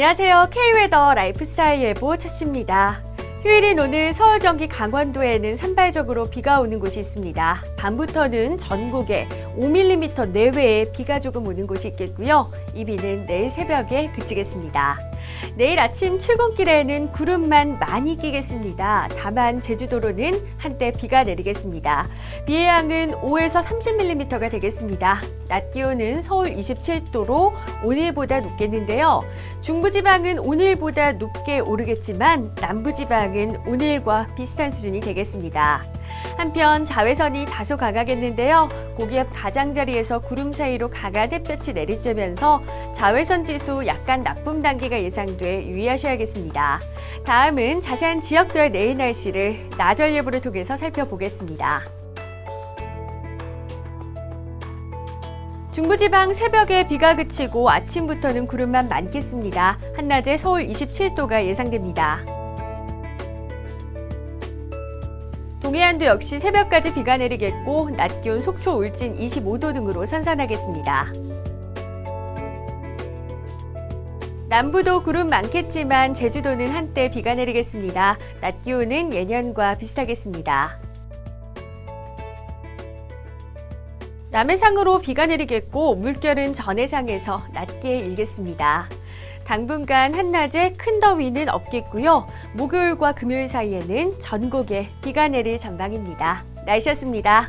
안녕하세요. K웨더 라이프스타일 예보 차씨입니다. 휴일인 오늘 서울, 경기, 강원도에는 산발적으로 비가 오는 곳이 있습니다. 밤부터는 전국에 5mm 내외의 비가 조금 오는 곳이 있겠고요. 이 비는 내일 새벽에 그치겠습니다. 내일 아침 출근길에는 구름만 많이 끼겠습니다. 다만 제주도로는 한때 비가 내리겠습니다. 비의 양은 5에서 30mm가 되겠습니다. 낮 기온은 서울 27도로 오늘보다 높겠는데요. 중부지방은 오늘보다 높게 오르겠지만 남부지방은 오늘과 비슷한 수준이 되겠습니다. 한편 자외선이 다소 강하겠는데요. 고기압 가장자리에서 구름 사이로 강한 햇볕이 내리쬐면서 자외선 지수 약간 나쁨 단계가 예상돼 유의하셔야겠습니다. 다음은 자세한 지역별 내일 날씨를 나절 예보를 통해서 살펴보겠습니다. 중부지방 새벽에 비가 그치고 아침부터는 구름만 많겠습니다. 한낮에 서울 27도가 예상됩니다. 동해안도 역시 새벽까지 비가 내리겠고 낮 기온 속초 울진 25도 등으로 선선하겠습니다. 남부도 구름 많겠지만 제주도는 한때 비가 내리겠습니다. 낮 기온은 예년과 비슷하겠습니다. 남해상으로 비가 내리겠고 물결은 전해상에서 낮게 일겠습니다. 당분간 한낮에 큰 더위는 없겠고요. 목요일과 금요일 사이에는 전국에 비가 내릴 전망입니다. 날씨였습니다.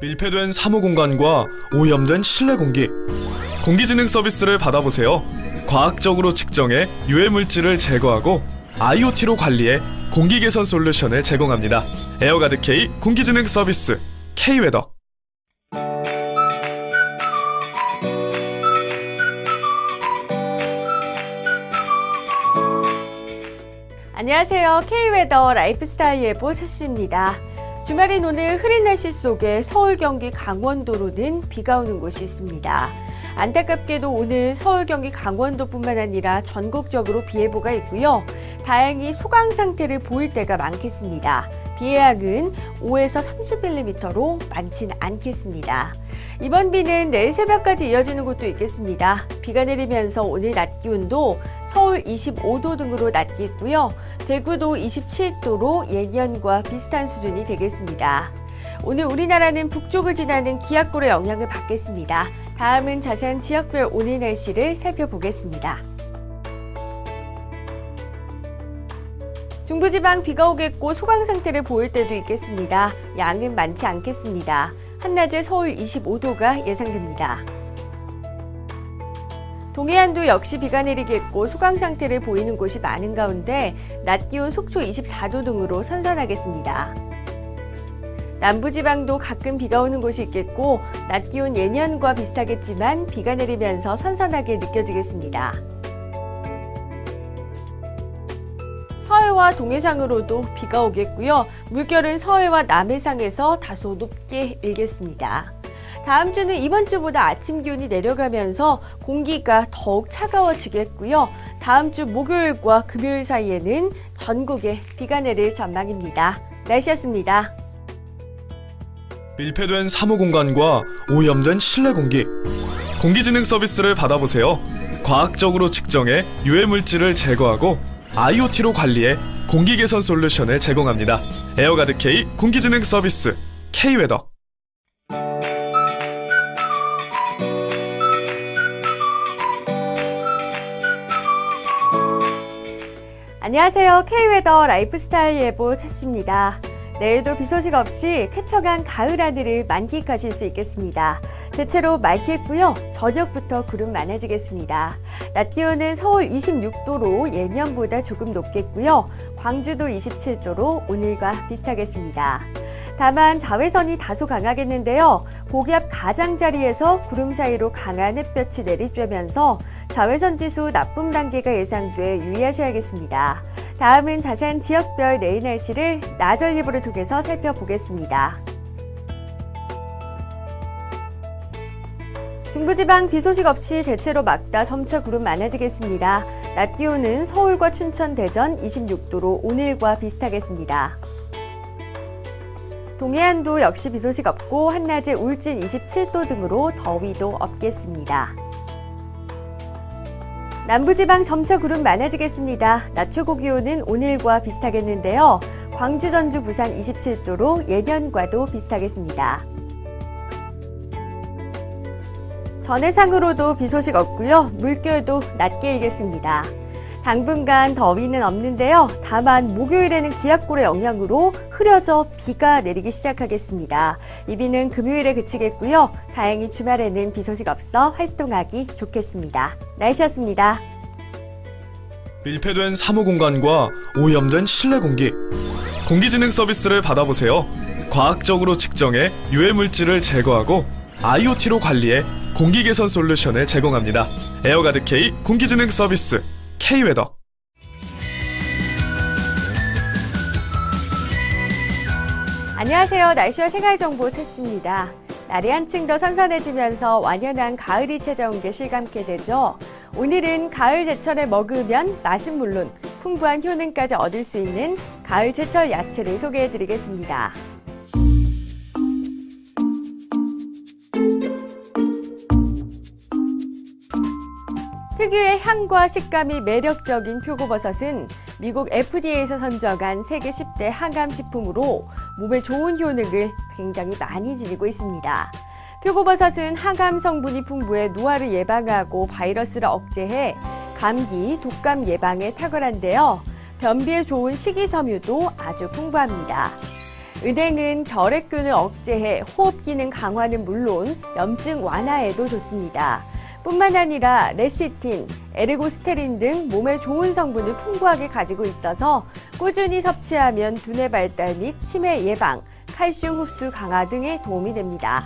밀폐된 사무 공간과 오염된 실내 공기, 공기진흥 서비스를 받아보세요. 과학적으로 측정해 유해 물질을 제거하고 IoT로 관리해 공기 개선 솔루션을 제공합니다. 에어가드 K 공기진흥 서비스 K웨더. 안녕하세요. K웨더 라이프스타일 예보 차씨입니다. 주말인 오늘 흐린 날씨 속에 서울, 경기, 강원도로는 비가 오는 곳이 있습니다. 안타깝게도 오늘 서울, 경기, 강원도뿐만 아니라 전국적으로 비 예보가 있고요. 다행히 소강 상태를 보일 때가 많겠습니다. 비의 양은 5에서 30mm로 많진 않겠습니다. 이번 비는 내일 새벽까지 이어지는 곳도 있겠습니다. 비가 내리면서 오늘 낮 기온도 서울 25도 등으로 낮겠고요. 대구도 27도로 예년과 비슷한 수준이 되겠습니다. 오늘 우리나라는 북쪽을 지나는 기압골의 영향을 받겠습니다. 다음은 자세한 지역별 오늘 날씨를 살펴보겠습니다. 중부지방 비가 오겠고 소강 상태를 보일 때도 있겠습니다. 양은 많지 않겠습니다. 한낮에 서울 25도가 예상됩니다. 동해안도 역시 비가 내리겠고 소강 상태를 보이는 곳이 많은 가운데 낮 기온 속초 24도 등으로 선선하겠습니다. 남부지방도 가끔 비가 오는 곳이 있겠고 낮 기온 예년과 비슷하겠지만 비가 내리면서 선선하게 느껴지겠습니다. 서해와 동해상으로도 비가 오겠고요. 물결은 서해와 남해상에서 다소 높게 일겠습니다. 다음 주는 이번 주보다 아침 기온이 내려가면서 공기가 더욱 차가워지겠고요. 다음 주 목요일과 금요일 사이에는 전국에 비가 내릴 전망입니다. 날씨였습니다. 밀폐된 사무 공간과 오염된 실내 공기, 공기진흥 서비스를 받아보세요. 과학적으로 측정해 유해 물질을 제거하고 IoT로 관리해 공기 개선 솔루션을 제공합니다. 에어가드 K 공기진흥 서비스 K웨더. 안녕하세요. K웨더 라이프스타일 예보 차씨입니다. 내일도 비 소식 없이 쾌청한 가을 하늘을 만끽하실 수 있겠습니다. 대체로 맑겠고요. 저녁부터 구름 많아지겠습니다. 낮 기온은 서울 26도로 예년보다 조금 높겠고요. 광주도 27도로 오늘과 비슷하겠습니다. 다만 자외선이 다소 강하겠는데요. 고기압 가장자리에서 구름 사이로 강한 햇볕이 내리쬐면서 자외선 지수 나쁨 단계가 예상돼 유의하셔야겠습니다. 다음은 자세한 지역별 내일 날씨를 나절 예보를 통해서 살펴보겠습니다. 중부지방 비 소식 없이 대체로 맑다 점차 구름 많아지겠습니다. 낮 기온은 서울과 춘천, 대전 26도로 오늘과 비슷하겠습니다. 동해안도 역시 비 소식 없고 한낮에 울진 27도 등으로 더위도 없겠습니다. 남부지방 점차 구름 많아지겠습니다. 낮 최고 기온은 오늘과 비슷하겠는데요. 광주, 전주, 부산 27도로 예년과도 비슷하겠습니다. 전해상으로도 비 소식 없고요. 물결도 낮게 일겠습니다. 당분간 더위는 없는데요. 다만 목요일에는 기압골의 영향으로 흐려져 비가 내리기 시작하겠습니다. 이 비는 금요일에 그치겠고요. 다행히 주말에는 비 소식 없어 활동하기 좋겠습니다. 날씨였습니다. 밀폐된 사무 공간과 오염된 실내 공기. 공기진흥 서비스를 받아보세요. 과학적으로 측정해 유해 물질을 제거하고 IoT로 관리해 공기 개선 솔루션을 제공합니다. 에어가드 K 공기진흥 서비스 K-웨더. 안녕하세요. 날씨와 생활 정보 최씨입니다. 날이 한층 더 선선해지면서 완연한 가을이 찾아온 게 실감게 되죠. 오늘은 가을 제철에 먹으면 맛은 물론 풍부한 효능까지 얻을 수 있는 가을 제철 야채를 소개해 드리겠습니다. 특유의 향과 식감이 매력적인 표고버섯은 미국 FDA에서 선정한 세계 10대 항암 식품으로 몸에 좋은 효능을 굉장히 많이 지니고 있습니다. 표고버섯은 항암 성분이 풍부해 노화를 예방하고 바이러스를 억제해 감기, 독감 예방에 탁월한데요. 변비에 좋은 식이섬유도 아주 풍부합니다. 은행은 결핵균을 억제해 호흡 기능 강화는 물론 염증 완화에도 좋습니다. 뿐만 아니라 레시틴, 에르고스테린 등 몸에 좋은 성분을 풍부하게 가지고 있어서 꾸준히 섭취하면 두뇌 발달 및 치매 예방, 칼슘 흡수 강화 등에 도움이 됩니다.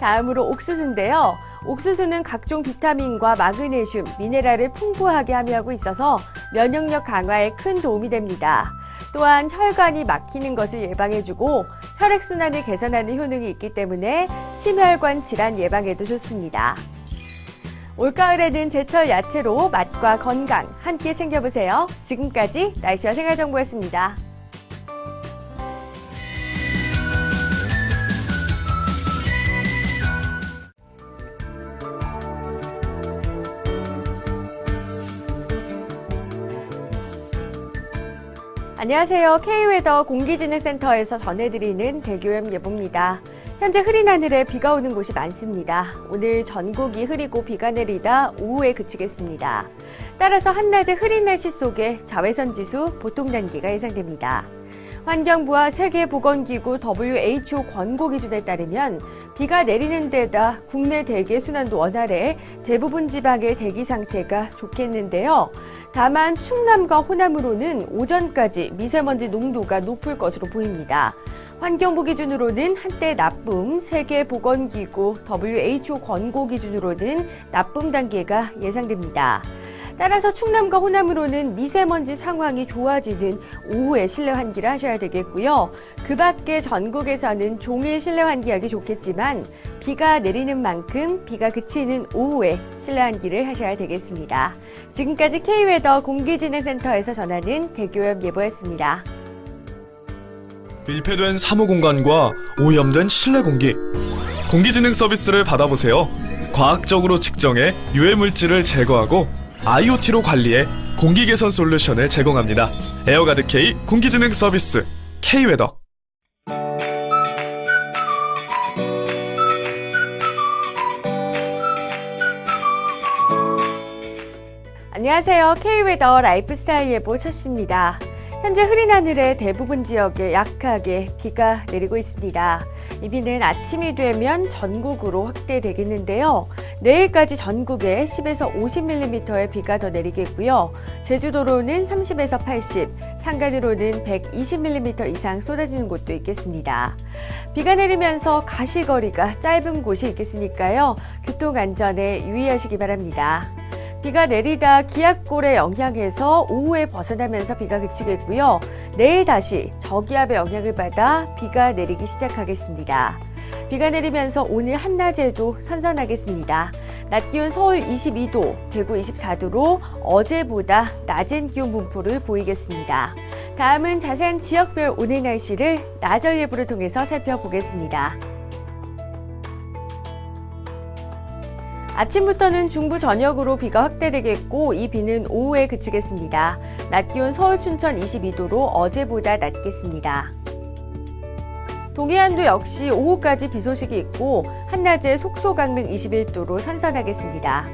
다음으로 옥수수인데요. 옥수수는 각종 비타민과 마그네슘, 미네랄을 풍부하게 함유하고 있어서 면역력 강화에 큰 도움이 됩니다. 또한 혈관이 막히는 것을 예방해주고 혈액순환을 개선하는 효능이 있기 때문에 심혈관 질환 예방에도 좋습니다. 올가을에는 제철 야채로 맛과 건강 함께 챙겨보세요. 지금까지 날씨와 생활정보였습니다. 안녕하세요. K웨더 공기진흥센터에서 전해드리는 대교염 예보입니다. 현재 흐린 하늘에 비가 오는 곳이 많습니다. 오늘 전국이 흐리고 비가 내리다 오후에 그치겠습니다. 따라서 한낮의 흐린 날씨 속에 자외선 지수 보통 단계가 예상됩니다. 환경부와 세계보건기구 WHO 권고 기준에 따르면 비가 내리는 데다 국내 대기 순환도 원활해 대부분 지방의 대기 상태가 좋겠는데요. 다만 충남과 호남으로는 오전까지 미세먼지 농도가 높을 것으로 보입니다. 환경부 기준으로는 한때 나쁨, 세계보건기구 WHO 권고 기준으로는 나쁨 단계가 예상됩니다. 따라서 충남과 호남으로는 미세먼지 상황이 좋아지는 오후에 실내 환기를 하셔야 되겠고요. 그 밖에 전국에서는 종일 실내 환기하기 좋겠지만 비가 내리는 만큼 비가 그치는 오후에 실내 환기를 하셔야 되겠습니다. 지금까지 K웨더 공기진흥센터에서 전하는 대교염 예보였습니다. 밀폐된 사무 공간과 오염된 실내 공기. 공기진흥 서비스를 받아보세요. 과학적으로 측정해 유해 물질을 제거하고 IoT로 관리해 공기 개선 솔루션을 제공합니다. 에어가드 K 공기진흥 서비스 K-웨더. 안녕하세요. K웨더 라이프스타일 예보 첫입니다. 현재 흐린 하늘에 대부분 지역에 약하게 비가 내리고 있습니다. 이 비는 아침이 되면 전국으로 확대되겠는데요. 내일까지 전국에 10에서 50mm의 비가 더 내리겠고요. 제주도로는 30에서 80, 산간으로는 120mm 이상 쏟아지는 곳도 있겠습니다. 비가 내리면서 가시거리가 짧은 곳이 있겠으니까요. 교통 안전에 유의하시기 바랍니다. 비가 내리다 기압골의 영향에서 오후에 벗어나면서 비가 그치겠고요. 내일 다시 저기압의 영향을 받아 비가 내리기 시작하겠습니다. 비가 내리면서 오늘 한낮에도 선선하겠습니다. 낮 기온 서울 22도, 대구 24도로 어제보다 낮은 기온 분포를 보이겠습니다. 다음은 자세한 지역별 오늘 날씨를 나절 예보를 통해서 살펴보겠습니다. 아침부터는 중부 전역으로 비가 확대되겠고 이 비는 오후에 그치겠습니다. 낮 기온 서울 춘천 22도로 어제보다 낮겠습니다. 동해안도 역시 오후까지 비 소식이 있고 한낮에 속초 강릉 21도로 선선하겠습니다.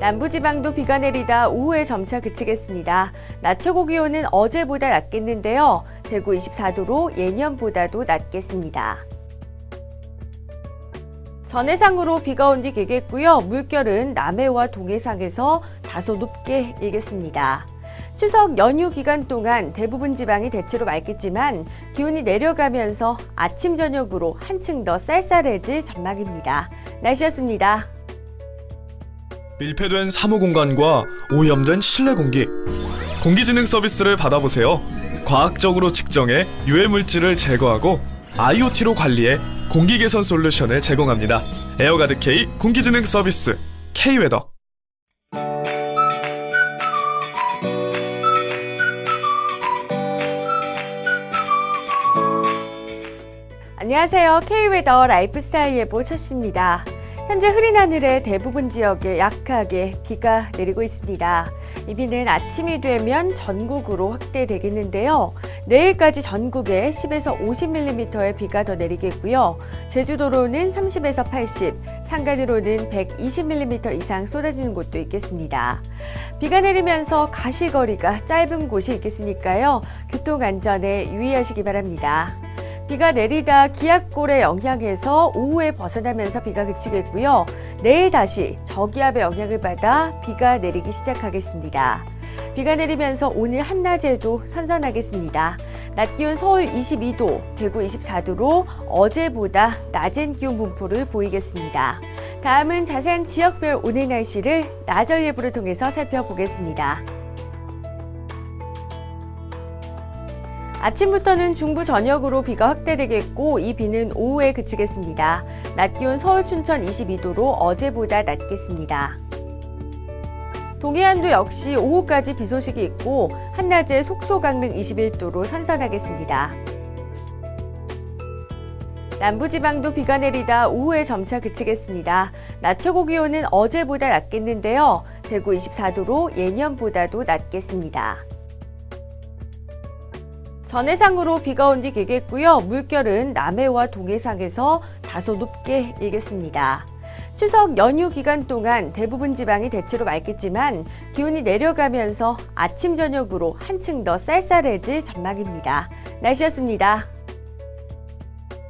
남부지방도 비가 내리다 오후에 점차 그치겠습니다. 낮 최고 기온은 어제보다 낮겠는데요. 대구 24도로 예년보다도 낮겠습니다. 전해상으로 비가 온 뒤 개겠고요. 물결은 남해와 동해상에서 다소 높게 일겠습니다. 추석 연휴 기간 동안 대부분 지방이 대체로 맑겠지만 기온이 내려가면서 아침 저녁으로 한층 더 쌀쌀해질 전망입니다. 날씨였습니다. 밀폐된 사무 공간과 오염된 실내 공기. 공기지능 서비스를 받아보세요. 과학적으로 측정해 유해 물질을 제거하고 IoT로 관리해 공기 개선 솔루션을 제공합니다. 에어가드 K 공기지능 서비스 K-웨더. 안녕하세요. K웨더 라이프스타일 예보 첫입니다. 현재 흐린 하늘에 대부분 지역에 약하게 비가 내리고 있습니다. 이 비는 아침이 되면 전국으로 확대되겠는데요. 내일까지 전국에 10에서 50mm의 비가 더 내리겠고요. 제주도로는 30에서 80, 상간으로는 120mm 이상 쏟아지는 곳도 있겠습니다. 비가 내리면서 가시거리가 짧은 곳이 있겠으니까요. 교통 안전에 유의하시기 바랍니다. 비가 내리다 기압골의 영향에서 오후에 벗어나면서 비가 그치겠고요. 내일 다시 저기압의 영향을 받아 비가 내리기 시작하겠습니다. 비가 내리면서 오늘 한낮에도 선선하겠습니다. 낮 기온 서울 22도, 대구 24도로 어제보다 낮은 기온 분포를 보이겠습니다. 다음은 자세한 지역별 오늘 날씨를 나절 예보를 통해서 살펴보겠습니다. 아침부터는 중부 전역으로 비가 확대되겠고 이 비는 오후에 그치겠습니다. 낮 기온 서울 춘천 22도로 어제보다 낮겠습니다. 동해안도 역시 오후까지 비 소식이 있고 한낮에 속초 강릉 21도로 선선하겠습니다. 남부지방도 비가 내리다 오후에 점차 그치겠습니다. 낮 최고 기온은 어제보다 낮겠는데요. 대구 24도로 예년보다도 낮겠습니다. 전해상으로 비가 온 뒤 개겠고요. 물결은 남해와 동해상에서 다소 높게 일겠습니다. 추석 연휴 기간 동안 대부분 지방이 대체로 맑겠지만 기온이 내려가면서 아침 저녁으로 한층 더 쌀쌀해질 전망입니다. 날씨였습니다.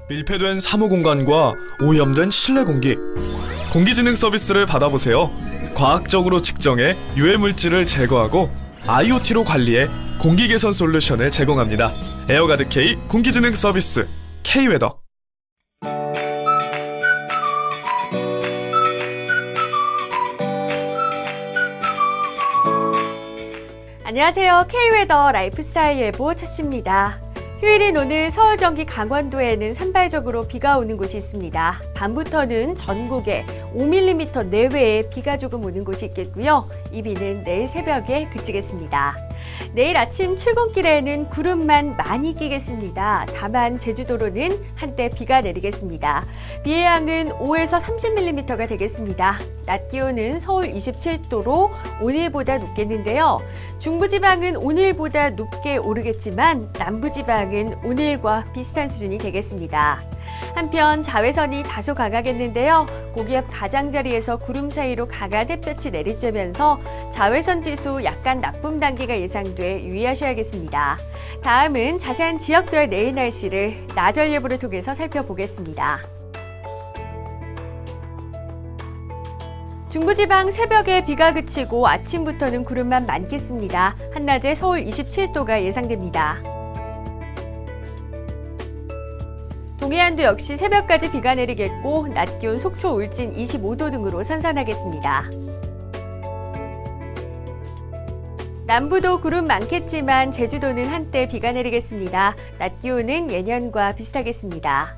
밀폐된 사무 공간과 오염된 실내 공기. 공기지능 서비스를 받아보세요. 과학적으로 측정해 유해 물질을 제거하고 IoT로 관리해 공기 개선 솔루션을 제공합니다. 에어가드 K 공기지능 서비스 K-웨더. 안녕하세요. K웨더 라이프스타일 예보 첫입니다. 휴일인 오늘 서울, 경기, 강원도에는 산발적으로 비가 오는 곳이 있습니다. 밤부터는 전국에 5mm 내외에 비가 조금 오는 곳이 있겠고요. 이 비는 내일 새벽에 그치겠습니다. 내일 아침 출근길에는 구름만 많이 끼겠습니다. 다만 제주도로는 한때 비가 내리겠습니다. 비의 양은 5에서 30mm가 되겠습니다. 낮 기온은 서울 27도로 오늘보다 높겠는데요. 중부지방은 오늘보다 높게 오르겠지만 남부지방은 오늘과 비슷한 수준이 되겠습니다. 한편 자외선이 다소 강하겠는데요. 고기압 가장자리에서 구름 사이로 강한 햇볕이 내리쬐면서 자외선 지수 약간 나쁨 단계가 예상돼 유의하셔야겠습니다. 다음은 자세한 지역별 내일 날씨를 나절 예보를 통해서 살펴보겠습니다. 중부지방 새벽에 비가 그치고 아침부터는 구름만 많겠습니다. 한낮에 서울 27도가 예상됩니다. 동해안도 역시 새벽까지 비가 내리겠고 낮 기온 속초 울진 25도 등으로 선선하겠습니다. 남부도 구름 많겠지만 제주도는 한때 비가 내리겠습니다. 낮 기온은 예년과 비슷하겠습니다.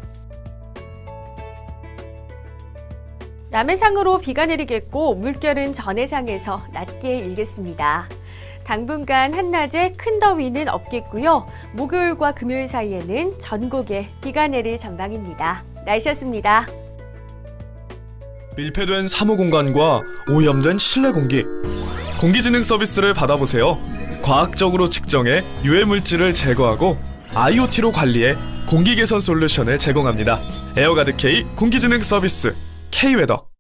남해상으로 비가 내리겠고 물결은 전해상에서 낮게 일겠습니다. 당분간 한낮에 큰 더위는 없겠고요. 목요일과 금요일 사이에는 전국에 비가 내릴 전망입니다. 날씨였습니다. 밀폐된 사무 공간과 오염된 실내 공기, 공기진흥 서비스를 받아보세요. 과학적으로 측정해 유해 물질을 제거하고 IoT로 관리해 공기 개선 솔루션을 제공합니다. 에어가드 K 공기진흥 서비스 K-웨더.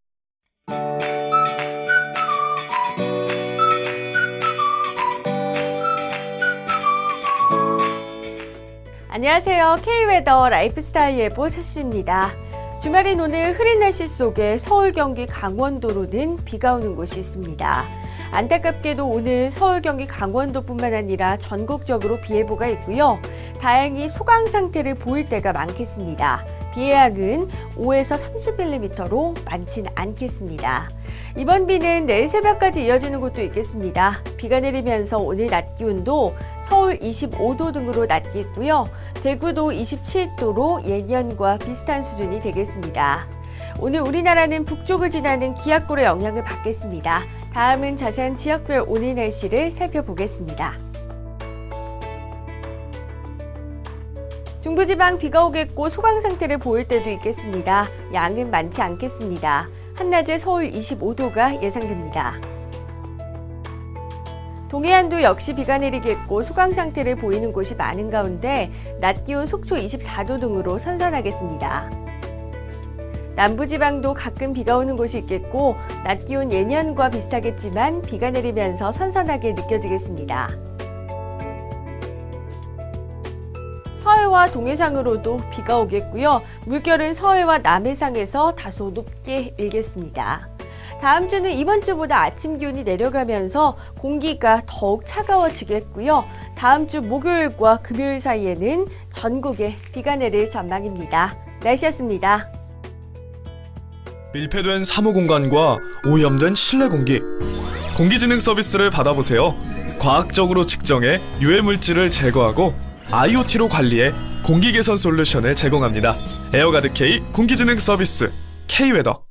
안녕하세요. K웨더 라이프스타일 예보 최씨입니다. 주말인 오늘 흐린 날씨 속에 서울, 경기, 강원도로는 비가 오는 곳이 있습니다. 안타깝게도 오늘 서울, 경기, 강원도뿐만 아니라 전국적으로 비 예보가 있고요. 다행히 소강 상태를 보일 때가 많겠습니다. 비의 양은 5에서 30mm로 많지는 않겠습니다. 이번 비는 내일 새벽까지 이어지는 곳도 있겠습니다. 비가 내리면서 오늘 낮 기온도 서울 25도 등으로 낮겠고요. 대구도 27도로 예년과 비슷한 수준이 되겠습니다. 오늘 우리나라는 북쪽을 지나는 기압골의 영향을 받겠습니다. 다음은 자세한 지역별 오늘 날씨를 살펴보겠습니다. 중부지방 비가 오겠고 소강 상태를 보일 때도 있겠습니다. 양은 많지 않겠습니다. 한낮에 서울 25도가 예상됩니다. 동해안도 역시 비가 내리겠고 소강 상태를 보이는 곳이 많은 가운데 낮 기온 속초 24도 등으로 선선하겠습니다. 남부지방도 가끔 비가 오는 곳이 있겠고 낮 기온 예년과 비슷하겠지만 비가 내리면서 선선하게 느껴지겠습니다. 서해와 동해상으로도 비가 오겠고요. 물결은 서해와 남해상에서 다소 높게 일겠습니다. 다음 주는 이번 주보다 아침 기온이 내려가면서 공기가 더욱 차가워지겠고요. 다음 주 목요일과 금요일 사이에는 전국에 비가 내릴 전망입니다. 날씨였습니다. 밀폐된 사무 공간과 오염된 실내 공기, 공기진흥 서비스를 받아보세요. 과학적으로 측정해 유해 물질을 제거하고 IoT로 관리해 공기 개선 솔루션을 제공합니다. 에어가드 K 공기진흥 서비스 K-웨더.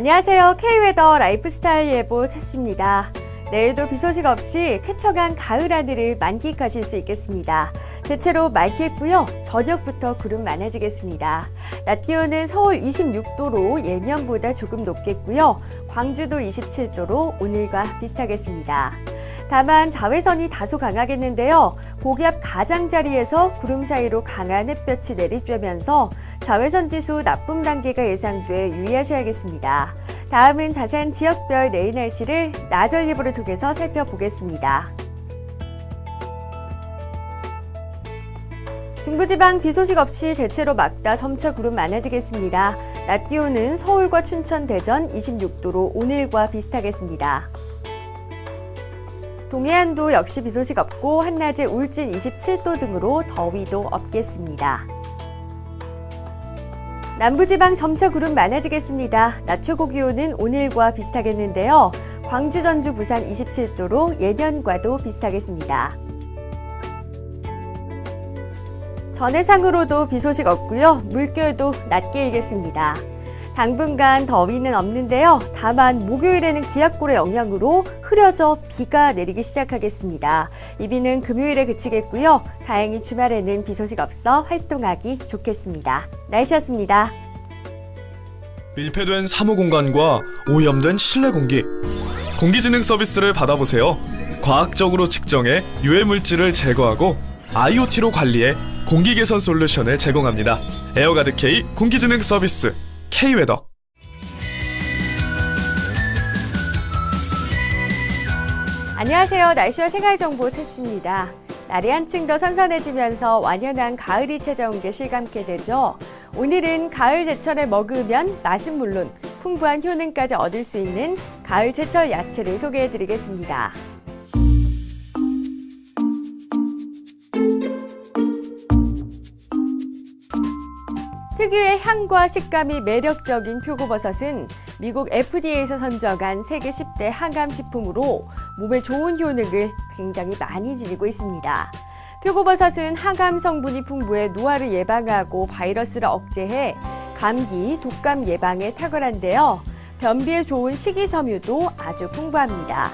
안녕하세요. K웨더 라이프스타일 예보 최씨입니다. 내일도 비 소식 없이 쾌청한 가을 하늘을 만끽하실 수 있겠습니다. 대체로 맑겠고요. 저녁부터 구름 많아지겠습니다. 낮 기온은 서울 26도로 예년보다 조금 높겠고요. 광주도 27도로 오늘과 비슷하겠습니다. 다만 자외선이 다소 강하겠는데요. 고기압 가장자리에서 구름 사이로 강한 햇볕이 내리쬐면서 자외선 지수 나쁨 단계가 예상돼 유의하셔야겠습니다. 다음은 자세한 지역별 내일 날씨를 나절 예보를 통해서 살펴보겠습니다. 중부지방 비 소식 없이 대체로 맑다 점차 구름 많아지겠습니다. 낮 기온은 서울과 춘천, 대전 26도로 오늘과 비슷하겠습니다. 동해안도 역시 비 소식 없고 한낮에 울진 27도 등으로 더위도 없겠습니다. 남부지방 점차 구름 많아지겠습니다. 낮 최고 기온은 오늘과 비슷하겠는데요. 광주, 전주, 부산 27도로 예년과도 비슷하겠습니다. 전해상으로도 비 소식 없고요. 물결도 낮게 일겠습니다. 당분간 더위는 없는데요. 다만 목요일에는 기압골의 영향으로 흐려져 비가 내리기 시작하겠습니다. 이 비는 금요일에 그치겠고요. 다행히 주말에는 비 소식 없어 활동하기 좋겠습니다. 날씨였습니다. 밀폐된 사무 공간과 오염된 실내 공기, 공기진흥 서비스를 받아보세요. 과학적으로 측정해 유해 물질을 제거하고 IoT로 관리해 공기 개선 솔루션을 제공합니다. 에어가드 K 공기진흥 서비스 K-웨더. 안녕하세요. 날씨와 생활 정보 최씨입니다. 날이 한층 더 선선해지면서 완연한 가을이 찾아온 게 실감케 되죠. 오늘은 가을 제철에 먹으면 맛은 물론 풍부한 효능까지 얻을 수 있는 가을 제철 야채를 소개해 드리겠습니다. 특유의 향과 식감이 매력적인 표고버섯은 미국 FDA에서 선정한 세계 10대 항암 식품으로 몸에 좋은 효능을 굉장히 많이 지니고 있습니다. 표고버섯은 항암 성분이 풍부해 노화를 예방하고 바이러스를 억제해 감기, 독감 예방에 탁월한데요. 변비에 좋은 식이섬유도 아주 풍부합니다.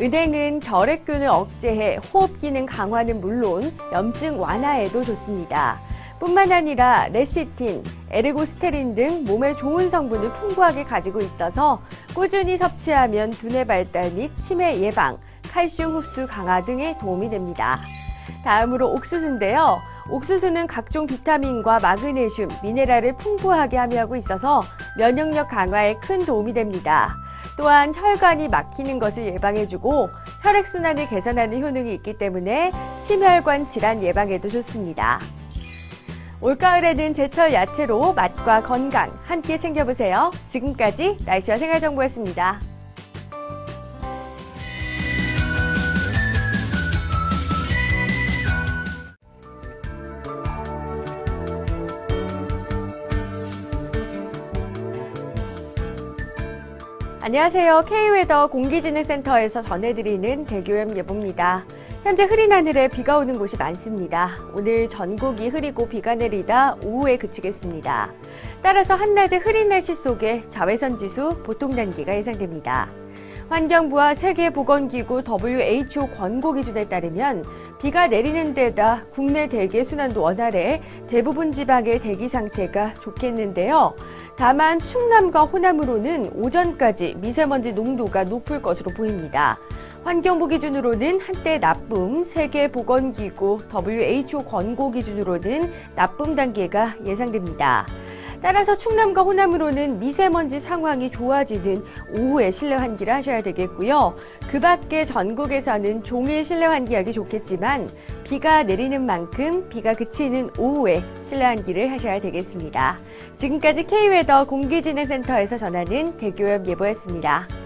은행은 결핵균을 억제해 호흡 기능 강화는 물론 염증 완화에도 좋습니다. 뿐만 아니라 레시틴, 에르고스테린 등 몸에 좋은 성분을 풍부하게 가지고 있어서 꾸준히 섭취하면 두뇌 발달 및 치매 예방, 칼슘 흡수 강화 등에 도움이 됩니다. 다음으로 옥수수인데요. 옥수수는 각종 비타민과 마그네슘, 미네랄을 풍부하게 함유하고 있어서 면역력 강화에 큰 도움이 됩니다. 또한 혈관이 막히는 것을 예방해주고 혈액순환을 개선하는 효능이 있기 때문에 심혈관 질환 예방에도 좋습니다. 올가을에는 제철 야채로 맛과 건강 함께 챙겨보세요. 지금까지 날씨와 생활정보였습니다. 안녕하세요. K웨더 공기진흥센터에서 전해드리는 대교염 예보입니다. 현재 흐린 하늘에 비가 오는 곳이 많습니다. 오늘 전국이 흐리고 비가 내리다 오후에 그치겠습니다. 따라서 한낮의 흐린 날씨 속에 자외선 지수 보통 단계가 예상됩니다. 환경부와 세계보건기구 WHO 권고 기준에 따르면 비가 내리는 데다 국내 대기 순환도 원활해 대부분 지방의 대기 상태가 좋겠는데요. 다만 충남과 호남으로는 오전까지 미세먼지 농도가 높을 것으로 보입니다. 환경부 기준으로는 한때 나쁨, 세계보건기구 WHO 권고 기준으로는 나쁨 단계가 예상됩니다. 따라서 충남과 호남으로는 미세먼지 상황이 좋아지는 오후에 실내 환기를 하셔야 되겠고요. 그 밖에 전국에서는 종일 실내 환기하기 좋겠지만 비가 내리는 만큼 비가 그치는 오후에 실내 환기를 하셔야 되겠습니다. 지금까지 K웨더 공기진흥센터에서 전하는 대교염 예보였습니다.